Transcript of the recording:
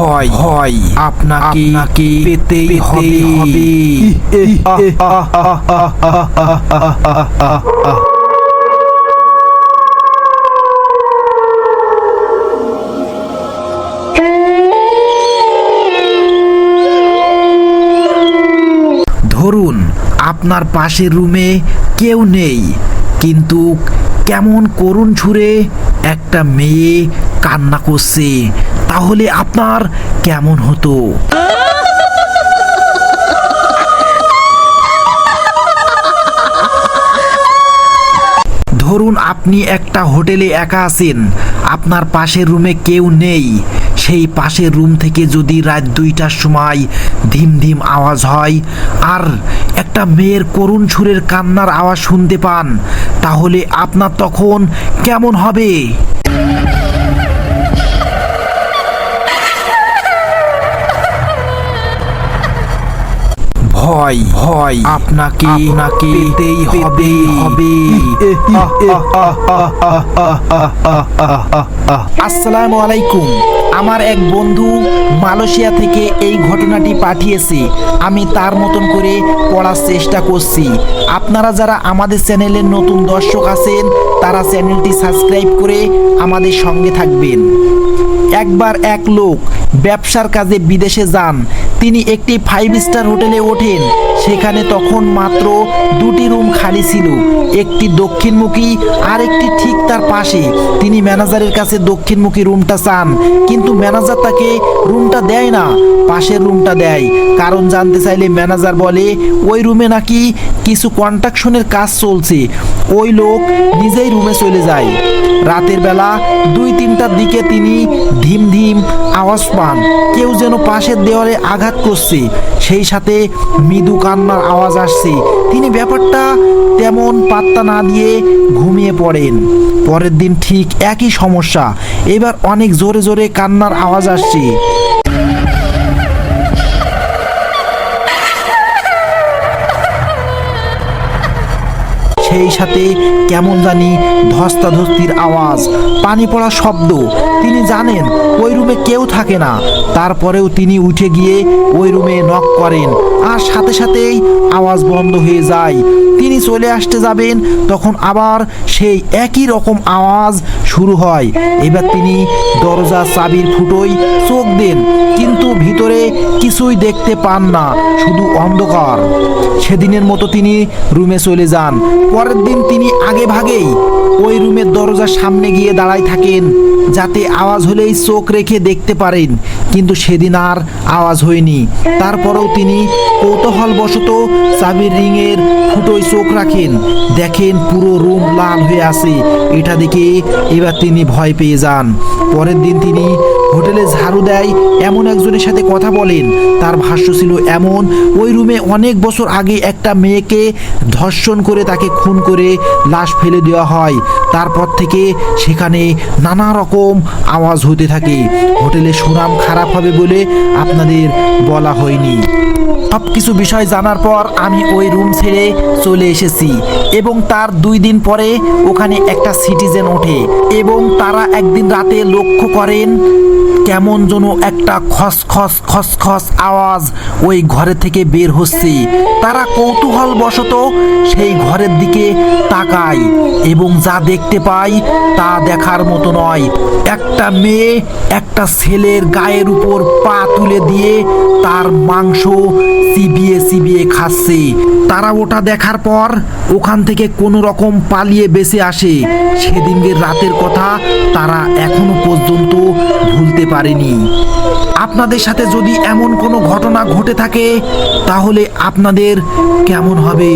ভয় ভয় আপনাকে আপনাকে পেতেই হবে। হবে। ধরুন আপনার পাশের রুমে কেউ নেই কিন্তু কেমন করুণ ছুঁড়ে একটা মেয়ে কান্না করছে, তাহলে আপনার কেমন হতো? ধরুন আপনি একটা হোটেলে একা আছেন, আপনার পাশের রুমে কেউ নেই, সেই পাশের রুম থেকে যদি রাত দুইটার সময় ধিম ধিম আওয়াজ হয়। আর একটা মেয়ের করুণ সুরের কান্নার আওয়াজ শুনতে পান। তাহলে আপনার তখন কেমন হবে? ভয় ভয় আপনাকে আপনাকে পেতেই হবে। হবে। আসসালামু আলাইকুম। আমার এক বন্ধু মালয়েশিয়া থেকে এই ঘটনাটি পাঠিয়েছে। আমি তার মতন করে পড়ার চেষ্টা করছি। আপনারা যারা আমাদের চ্যানেলের নতুন দর্শক আছেন, তারা চ্যানেলটি সাবস্ক্রাইব করে আমাদের সঙ্গে থাকবেন। একবার এক লোক ব্যবসার কাজে বিদেশে যান। তিনি একটি ফাইভ স্টার হোটেলে ওঠেন। সেখানে তখন মাত্র দুটি রুম খালি ছিল, একটি দক্ষিণমুখী আর একটি ঠিক তার পাশে। তিনি ম্যানেজারের কাছে দক্ষিণমুখী রুমটা চান, কিন্তু ম্যানেজার তাকে রুমটা দেয় না, পাশের রুমটা দেয়। কারণ জানতে চাইলে ম্যানেজার বলে, ওই রুমে নাকি কিছু কন্ট্রাকশনের কাজ চলছে, ওই লোক নিজেই রুমে চলে যায়। রাতের বেলা দুই তিনটার দিকে তিনি ধিম ধিম আওয়াজ পান। কেউ যেন পাশের দেওয়ালে আঘাত করছে, সেই সাথে মৃদু কান্নার আওয়াজ আসছে। তিনি ব্যাপারটা তেমন পাত্তা না দিয়ে ঘুমিয়ে পড়েন। পরের দিন ঠিক একই সমস্যা। এবার অনেক জোরে জোরে কান্নার আওয়াজ আসছে। সেই সাথে কেমন জানি ধস্তাধস্তির আওয়াজ, পানি পড়া শব্দ। তিনি জানেন ওই রুমে কেউ থাকে না। তারপরেও তিনি উঠে গিয়ে ওই রুমে নক করেন আর সাথে সাথেই আওয়াজ বন্ধ হয়ে যায়। তিনি চলে আসতে যাবেন, তখন আবার সেই একই রকম আওয়াজ শুরু হয়। এবার তিনি দরজা চাবির ফুটোই চোখ দেন, কিন্তু ভিতরে কিছুই দেখতে পান না, শুধু অন্ধকার। সেদিনের মতো তিনি রুমে চলে যান। পরের দিন তিনি আগে ভাগেই ওই রুমের দরজার সামনে গিয়ে দাঁড়ায় থাকেন, যাতে আওয়াজ হলেই চোখ রেখে দেখতে পারেন, কিন্তু সেদিন আর আওয়াজ হয়নি। তারপরেও তিনি কৌতূহলবশত চাবির রিংয়ের ফুটোয় চোখ রাখেন, দেখেন পুরো রুম লাল হয়ে আছে। এটা দেখে এবার তিনি ভয় পেয়ে যান। পরের দিন তিনি হোটেলে ঝাড়ু দেয়, এমন একজনের সাথে কথা বলেন। তার ভাষ্য ছিল এমন, ওই রুমে অনেক বছর আগে একটা মেয়েকে ধর্ষণ করে তাকে খুন করে লাশ ফেলে দেওয়া হয়। তারপর থেকে সেখানে নানা রকম আওয়াজ হতে থাকে। হোটেলের সুনাম খারাপ হবে বলে আপনাদের বলা হয়নি। সব কিছু বিষয় জানার পর আমি ওই রুম ছেড়ে চলে এসেছি এবং তার দুই দিন পরে ওখানে একটা সিটিজেন ওঠে এবং তারা একদিন রাতে লক্ষ্য করেন কেমন যেন একটা খসখস খসখস খস খস আওয়াজ ওই ঘরে থেকে বের হচ্ছে। তারা কৌতূহল বশত সেই ঘরের দিকে তাকায় এবং যা দেখতে পায় তা দেখার মতো নয়। একটা মেয়ে একটা ছেলের গায়ের উপর পা তুলে দিয়ে তার মাংস চিবিয়ে চিবিয়ে খাচ্ছে। তারা ওটা দেখার পর ওখান থেকে কোনো রকম পালিয়ে বেঁচে আসে। সেদিনকের রাতের কথা তারা এখনও পর্যন্ত ভুলতে পারেনি। আপনাদের সাথে যদি এমন কোনো ঘটনা ঘটে থাকে তাহলে আপনাদের কেমন হবে?